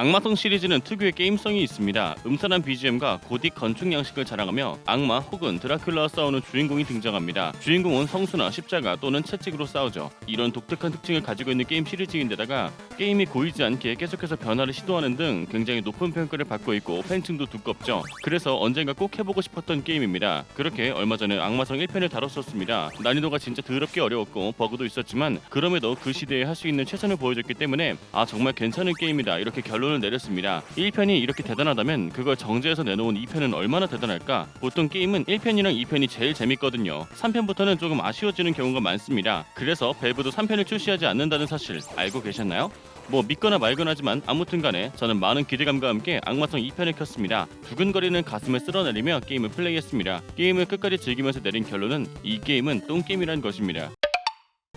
악마성 시리즈는 특유의 게임성이 있습니다. 음산한 BGM과 고딕 건축 양식을 자랑하며 악마 혹은 드라큘라와 싸우는 주인공이 등장합니다. 주인공은 성수나 십자가 또는 채찍으로 싸우죠. 이런 독특한 특징을 가지고 있는 게임 시리즈인데다가 게임이 고이지 않게 계속해서 변화를 시도하는 등 굉장히 높은 평가를 받고 있고 팬층도 두껍죠. 그래서 언젠가 꼭 해보고 싶었던 게임입니다. 그렇게 얼마 전에 악마성 1편을 다뤘었습니다. 난이도가 진짜 더럽게 어려웠고 버그도 있었지만 그럼에도 그 시대에 할 수 있는 최선을 보여줬기 때문에 아 정말 괜찮은 게임이다 이렇게 결론 을 내렸습니다. 1편이 이렇게 대단하다면 그걸 정제해서 내놓은 2편은 얼마나 대단할까? 보통 게임은 1편이랑 2편이 제일 재밌거든요. 3편부터는 조금 아쉬워지는 경우가 많습니다. 그래서 밸브도 3편을 출시하지 않는다는 사실 알고 계셨나요? 뭐 믿거나 말거나 하지만 아무튼 간에 저는 많은 기대감과 함께 악마성 2편을 켰습니다. 두근거리는 가슴을 쓸어내리며 게임을 플레이했습니다. 게임을 끝까지 즐기면서 내린 결론은 이 게임은 똥게임이라는 것입니다.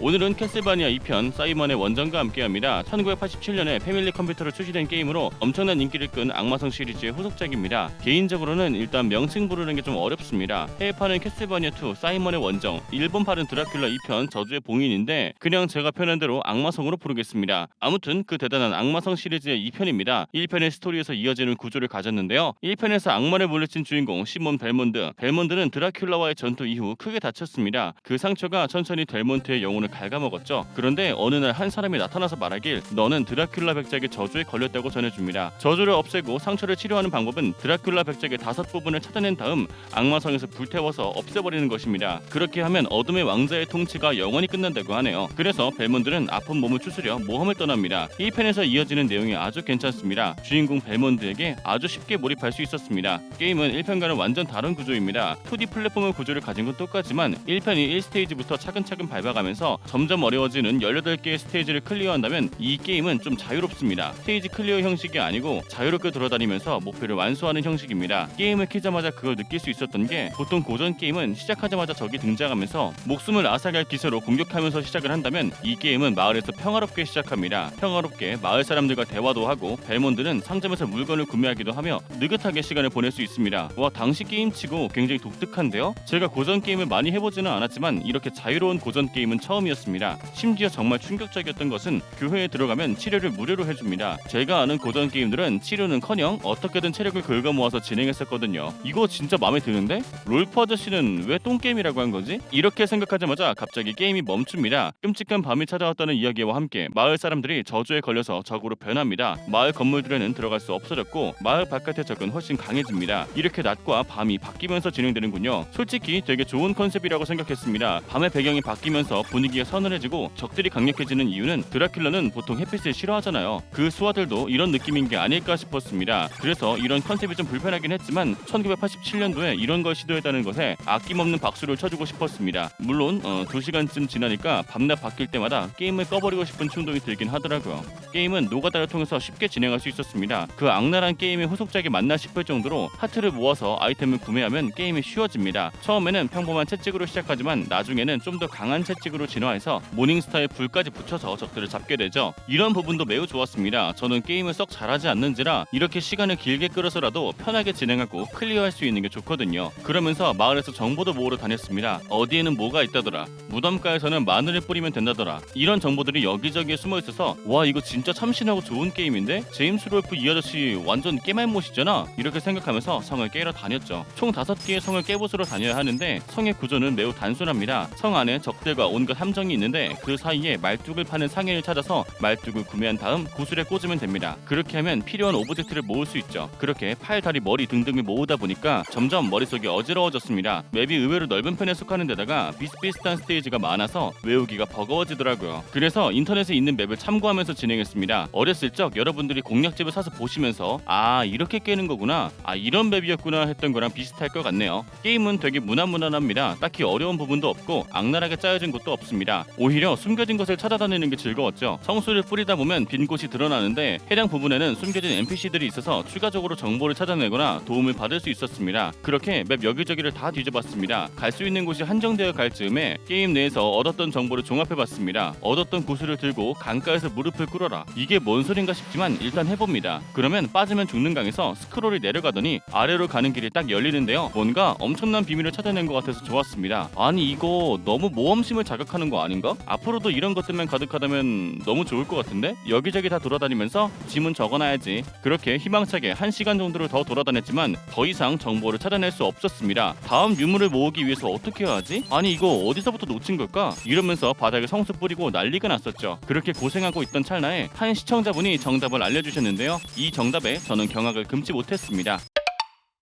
오늘은 캐슬바니아 2편 사이먼의 원전과 함께합니다. 1987년에 패밀리 컴퓨터로 출시된 게임으로 엄청난 인기를 끈 악마성 시리즈의 후속작입니다. 개인적으로는 일단 명칭 부르는 게 좀 어렵습니다. 해외판은 캐슬바니아 2 사이먼의 원정, 일본판은 드라큘라 2편 저주의 봉인인데 그냥 제가 편한 대로 악마성으로 부르겠습니다. 아무튼 그 대단한 악마성 시리즈의 2편입니다. 1편의 스토리에서 이어지는 구조를 가졌는데요. 1편에서 악마를 물리친 주인공 시몬 벨몬드, 벨몬드는 드라큘라와의 전투 이후 크게 다쳤습니다. 그 상처가 천천히 델몬트의 영혼을 갉아먹었죠. 그런데 어느 날 한 사람이 나타나서 말하길 너는 드라큘라 백작의 저주에 걸렸다고 전해줍니다. 저주를 없애고 상처를 치료하는 방법은 드라큘라 백작의 다섯 부분을 찾아낸 다음 악마성에서 불태워서 없애버리는 것입니다. 그렇게 하면 어둠의 왕자의 통치가 영원히 끝난다고 하네요. 그래서 벨몬드는 아픈 몸을 추스려 모험을 떠납니다. 1편에서 이어지는 내용이 아주 괜찮습니다. 주인공 벨몬드에게 아주 쉽게 몰입할 수 있었습니다. 게임은 1편과는 완전 다른 구조입니다. 2D 플랫폼의 구조를 가진 건 똑같지만 1편이 1스테이지부터 차근차근 밟아가면서 점점 어려워지는 18개의 스테이지를 클리어한다면 이 게임은 좀 자유롭습니다. 스테이지 클리어 형식이 아니고 자유롭게 돌아다니면서 목표를 완수하는 형식입니다. 게임을 키자마자 그걸 느낄 수 있었던 게 보통 고전 게임은 시작하자마자 적이 등장하면서 목숨을 앗아갈 기세로 공격하면서 시작을 한다면 이 게임은 마을에서 평화롭게 시작합니다. 평화롭게 마을 사람들과 대화도 하고 벨몬드는 상점에서 물건을 구매하기도 하며 느긋하게 시간을 보낼 수 있습니다. 와 당시 게임치고 굉장히 독특한데요? 제가 고전 게임을 많이 해보지는 않았지만 이렇게 자유로운 고전 게임은 처음이 었습니다. 심지어 정말 충격적이었던 것은 교회에 들어가면 치료를 무료로 해줍니다. 제가 아는 고전 게임들은 치료는커녕 어떻게든 체력을 긁어 모아서 진행했었거든요. 이거 진짜 마음에 드는데? 롤프 아저씨는 왜 똥게임이라고 한 거지? 이렇게 생각하자마자 갑자기 게임이 멈춥니다. 끔찍한 밤이 찾아왔다는 이야기와 함께 마을 사람들이 저주에 걸려서 적으로 변합니다. 마을 건물들에는 들어갈 수 없어졌고 마을 바깥의 적은 훨씬 강해집니다. 이렇게 낮과 밤이 바뀌면서 진행되는군요. 솔직히 되게 좋은 컨셉이라고 생각했습니다. 밤의 배경이 바뀌면서 분위기 가 서늘해지고 적들이 강력해지는 이유는 드라큘라는 보통 햇빛을 싫어하잖아요. 그 수하들도 이런 느낌인 게 아닐까 싶었습니다. 그래서 이런 컨셉이 좀 불편하긴 했지만 1987년도에 이런 걸 시도했다는 것에 아낌없는 박수를 쳐주고 싶었습니다. 물론 어, 2시간쯤 지나니까 밤낮 바뀔 때마다 게임을 꺼버리고 싶은 충동이 들긴 하더라고요. 게임은 노가다를 통해서 쉽게 진행할 수 있었습니다. 그 악랄한 게임의 후속작이 맞나 싶을 정도로 하트를 모아서 아이템을 구매하면 게임이 쉬워집니다. 처음에는 평범한 채찍으로 시작하지만 나중에는 좀 더 강한 채찍으로 진화 해서 모닝스타에 불까지 붙여서 적들을 잡게 되죠. 이런 부분도 매우 좋았습니다. 저는 게임을 썩 잘하지 않는지라 이렇게 시간을 길게 끌어서라도 편하게 진행하고 클리어할 수 있는 게 좋거든요. 그러면서 마을에서 정보도 모으러 다녔습니다. 어디에는 뭐가 있다더라. 무덤가에서는 마늘을 뿌리면 된다더라. 이런 정보들이 여기저기에 숨어 있어서 와 이거 진짜 참신하고 좋은 게임인데 제임스 롤프 이 아저씨 완전 깨말못이잖아. 이렇게 생각하면서 성을 깨러 다녔죠. 총 다섯 개의 성을 깨부수러 다녀야 하는데 성의 구조는 매우 단순합니다. 성 안에 적들과 온갖 함정 이 있는데 그 사이에 말뚝을 파는 상인을 찾아서 말뚝을 구매한 다음 구슬에 꽂으면 됩니다. 그렇게 하면 필요한 오브젝트를 모을 수 있죠. 그렇게 팔, 다리, 머리 등등을 모으다 보니까 점점 머릿속이 어지러워졌습니다. 맵이 의외로 넓은 편에 속하는 데다가 비슷비슷한 스테이지가 많아서 외우기가 버거워지더라고요. 그래서 인터넷에 있는 맵을 참고하면서 진행했습니다. 어렸을 적 여러분들이 공략집을 사서 보시면서 아 이렇게 깨는 거구나 아 이런 맵이었구나 했던 거랑 비슷할 것 같네요. 게임은 되게 무난무난합니다. 딱히 어려운 부분도 없고 악랄하게 짜여진 곳도 없습니다. 오히려 숨겨진 것을 찾아다니는 게 즐거웠죠. 성수를 뿌리다 보면 빈 곳이 드러나는데 해당 부분에는 숨겨진 NPC들이 있어서 추가적으로 정보를 찾아내거나 도움을 받을 수 있었습니다. 그렇게 맵 여기저기를 다 뒤져봤습니다. 갈 수 있는 곳이 한정되어 갈 즈음에 게임 내에서 얻었던 정보를 종합해봤습니다. 얻었던 구슬을 들고 강가에서 무릎을 꿇어라. 이게 뭔 소린가 싶지만 일단 해봅니다. 그러면 빠지면 죽는 강에서 스크롤이 내려가더니 아래로 가는 길이 딱 열리는데요. 뭔가 엄청난 비밀을 찾아낸 것 같아서 좋았습니다. 아니 이거 너무 모험심을 자극하는 돌아다니는 거 아닌가? 앞으로도 이런 것들만 가득하다면 너무 좋을 것 같은데? 여기저기 다 돌아다니면서 지문 적어놔야지. 그렇게 희망차게 1시간 정도를 더 돌아다녔지만 더 이상 정보를 찾아낼 수 없었습니다. 다음 유물을 모으기 위해서 어떻게 해야 하지? 아니 이거 어디서부터 놓친 걸까? 이러면서 바닥에 성수 뿌리고 난리가 났었죠. 그렇게 고생하고 있던 찰나에 한 시청자분이 정답을 알려주셨는데요. 이 정답에 저는 경악을 금치 못했습니다.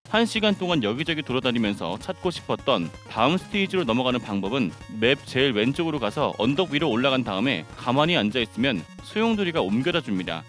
한 시간 동안 여기저기 돌아다니면서 찾고 싶었던 다음 스테이지로 넘어가는 방법은 맵 제일 왼쪽으로 가서 언덕 위로 올라간 다음에 가만히 앉아 있으면 소용돌이가 옮겨다 줍니다.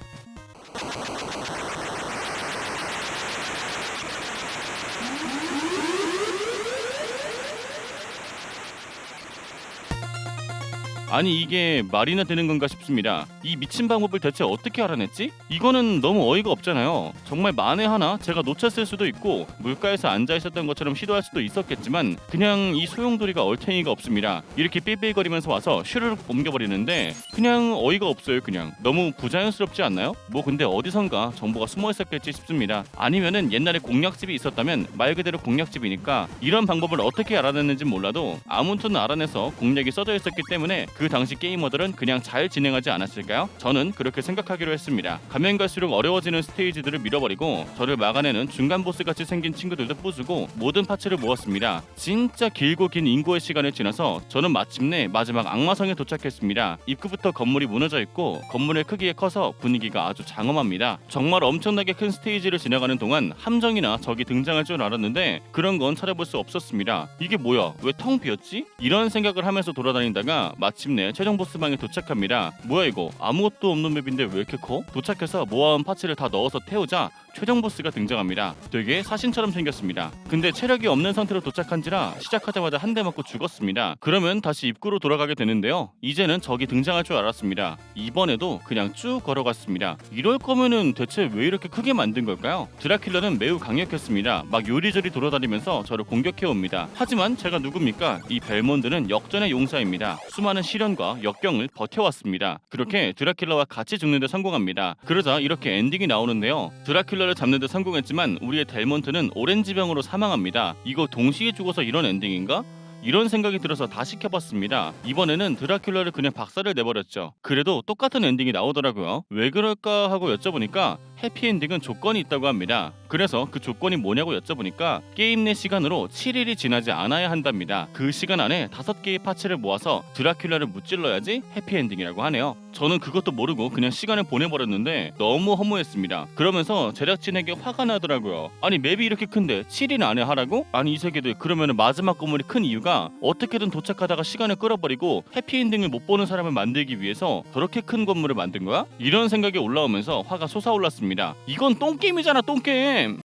아니 이게 말이나 되는 건가 싶습니다. 이 미친 방법을 대체 어떻게 알아냈지? 이거는 너무 어이가 없잖아요. 정말 만에 하나 제가 놓쳤을 수도 있고 물가에서 앉아 있었던 것처럼 시도할 수도 있었겠지만 그냥 이 소용돌이가 얼탱이가 없습니다. 이렇게 삐삐거리면서 와서 슈르륵 옮겨버리는데 그냥 어이가 없어요. 그냥 너무 부자연스럽지 않나요? 뭐 근데 어디선가 정보가 숨어 있었겠지 싶습니다. 아니면은 옛날에 공략집이 있었다면 말 그대로 공략집이니까 이런 방법을 어떻게 알아냈는지 몰라도 아무튼 알아내서 공략이 써져 있었기 때문에 그 당시 게이머들은 그냥 잘 진행하지 않았을까요? 저는 그렇게 생각하기로 했습니다. 가면 갈수록 어려워지는 스테이지들을 밀어버리고 저를 막아내는 중간 보스 같이 생긴 친구들도 부수고 모든 파츠를 모았습니다. 진짜 길고 긴 인고의 시간을 지나서 저는 마침내 마지막 악마성에 도착했습니다. 입구부터 건물이 무너져 있고 건물의 크기에 커서 분위기가 아주 장엄합니다. 정말 엄청나게 큰 스테이지를 지나가는 동안 함정이나 적이 등장할 줄 알았는데 그런 건 찾아볼 수 없었습니다. 이게 뭐야? 왜 텅 비었지? 이런 생각을 하면서 돌아다니다가 마침 내 최종 보스방에 도착합니다. 뭐야 이거? 아무것도 없는 맵인데 왜 이렇게 커? 도착해서 모아온 파츠를 다 넣어서 태우자 최종 보스가 등장합니다. 되게 사신처럼 생겼습니다. 근데 체력이 없는 상태로 도착한지라 시작하자마자 한 대 맞고 죽었습니다. 그러면 다시 입구로 돌아가게 되는데요. 이제는 적이 등장할 줄 알았습니다. 이번에도 그냥 쭉 걸어갔습니다. 이럴 거면은 대체 왜 이렇게 크게 만든 걸까요? 드라큘라는 매우 강력했습니다. 막 요리조리 돌아다니면서 저를 공격해 옵니다. 하지만 제가 누굽니까? 이 벨몬드는 역전의 용사입니다. 수많은 시련과 역경을 버텨왔습니다. 그렇게 드라큘라와 같이 죽는데 성공합니다. 그러자 이렇게 엔딩이 나오는데요. 드라큘 라를 잡는데 성공했지만 우리의 델몬트는 오렌지병으로 사망합니다. 이거 동시에 죽어서 이런 엔딩인가? 이런 생각이 들어서 다시 켜봤습니다. 이번에는 드라큘라를 그냥 박살을 내버렸죠. 그래도 똑같은 엔딩이 나오더라고요. 왜 그럴까 하고 여쭤보니까 해피엔딩은 조건이 있다고 합니다. 그래서 그 조건이 뭐냐고 여쭤보니까 게임 내 시간으로 7일이 지나지 않아야 한답니다. 그 시간 안에 5개의 파츠를 모아서 드라큘라를 무찔러야지 해피엔딩이라고 하네요. 저는 그것도 모르고 그냥 시간을 보내버렸는데 너무 허무했습니다. 그러면서 제작진에게 화가 나더라고요. 아니 맵이 이렇게 큰데 7일 안에 하라고? 아니 이 세계도 그러면 마지막 건물이 큰 이유가 어떻게든 도착하다가 시간을 끌어버리고 해피엔딩을 못 보는 사람을 만들기 위해서 저렇게 큰 건물을 만든 거야? 이런 생각이 올라오면서 화가 솟아올랐습니다. 이건 똥게임이잖아 똥게임!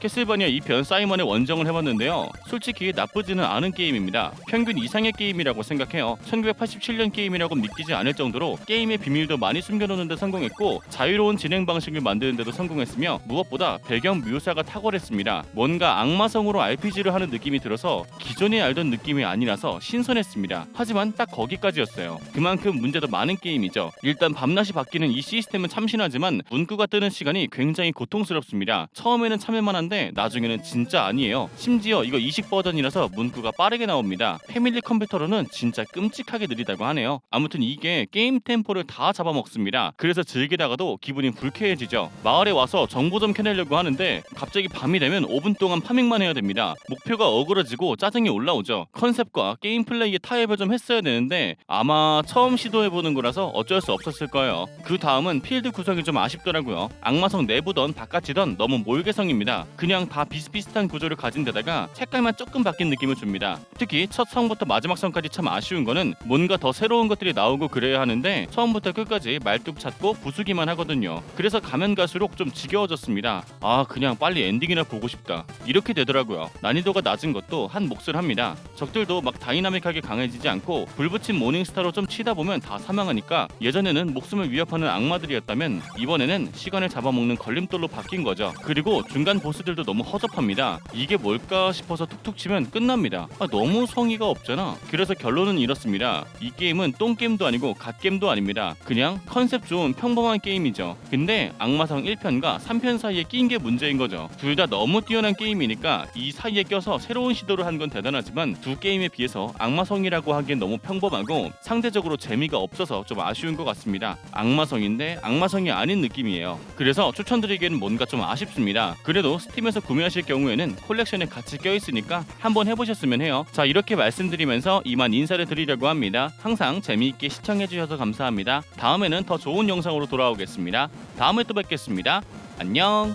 캐슬바니아 2편 사이먼의 원정을 해봤는데요. 솔직히 나쁘지는 않은 게임입니다. 평균 이상의 게임이라고 생각해요. 1987년 게임이라고 믿기지 않을 정도로 게임의 비밀도 많이 숨겨놓는데 성공했고 자유로운 진행 방식을 만드는데도 성공했으며 무엇보다 배경 묘사가 탁월했습니다. 뭔가 악마성으로 RPG를 하는 느낌이 들어서 기존에 알던 느낌이 아니라서 신선했습니다. 하지만 딱 거기까지였어요. 그만큼 문제도 많은 게임이죠. 일단 밤낮이 바뀌는 이 시스템은 참신하지만 문구가 뜨는 시간이 굉장히 고통스럽습니다. 처음에는 참을만 한데 나중에는 진짜 아니에요. 심지어 이거 이식 버전이라서 문구가 빠르게 나옵니다. 패밀리 컴퓨터로는 진짜 끔찍하게 느리다고 하네요. 아무튼 이게 게임 템포를 다 잡아먹습니다. 그래서 즐기다가도 기분이 불쾌해지죠. 마을에 와서 정보 좀 캐내려고 하는데 갑자기 밤이 되면 5분 동안 파밍만 해야 됩니다. 목표가 어그러지고 짜증이 올라오죠. 컨셉과 게임 플레이의 타협을 좀 했어야 되는데 아마 처음 시도해보는 거라서 어쩔 수 없었을 거예요. 그 다음은 필드 구성이 좀 아쉽더라고요. 악마성 내부던 바깥이던 너무 몰개성입니다. 그냥 다 비슷비슷한 구조를 가진 데다가 색깔만 조금 바뀐 느낌을 줍니다. 특히 첫 성부터 마지막 성까지 참 아쉬운 거는 뭔가 더 새로운 것들이 나오고 그래야 하는데 처음부터 끝까지 말뚝 찾고 부수기만 하거든요. 그래서 가면 갈수록 좀 지겨워졌습니다. 아 그냥 빨리 엔딩이나 보고 싶다. 이렇게 되더라고요. 난이도가 낮은 것도 한 몫을 합니다. 적들도 막 다이나믹하게 강해지지 않고 불붙인 모닝스타로 좀 치다 보면 다 사망하니까 예전에는 목숨을 위협하는 악마들이었다면 이번에는 시간을 잡아먹는 걸림돌로 바뀐 거죠. 그리고 중간 보스 들 스토리들도 너무 허접합니다. 이게 뭘까 싶어서 툭툭 치면 끝납니다. 아, 너무 성의가 없잖아. 그래서 결론은 이렇습니다. 이 게임은 똥게임도 아니고 갓게임도 아닙니다. 그냥 컨셉 좋은 평범한 게임이죠. 근데 악마성 1편과 3편 사이에 낀 게 문제인 거죠. 둘 다 너무 뛰어난 게임이니까 이 사이에 껴서 새로운 시도를 한 건 대단하지만 두 게임에 비해서 악마성이라고 하기엔 너무 평범하고 상대적으로 재미가 없어서 좀 아쉬운 것 같습니다. 악마성인데 악마성이 아닌 느낌이에요. 그래서 추천드리기에는 뭔가 좀 아쉽습니다. 그래도 스 팀에서 구매하실 경우에는 콜렉션에 같이 껴있으니까 한번 해보셨으면 해요. 자 이렇게 말씀드리면서 이만 인사를 드리려고 합니다. 항상 재미있게 시청해주셔서 감사합니다. 다음에는 더 좋은 영상으로 돌아오겠습니다. 다음에 또 뵙겠습니다. 안녕.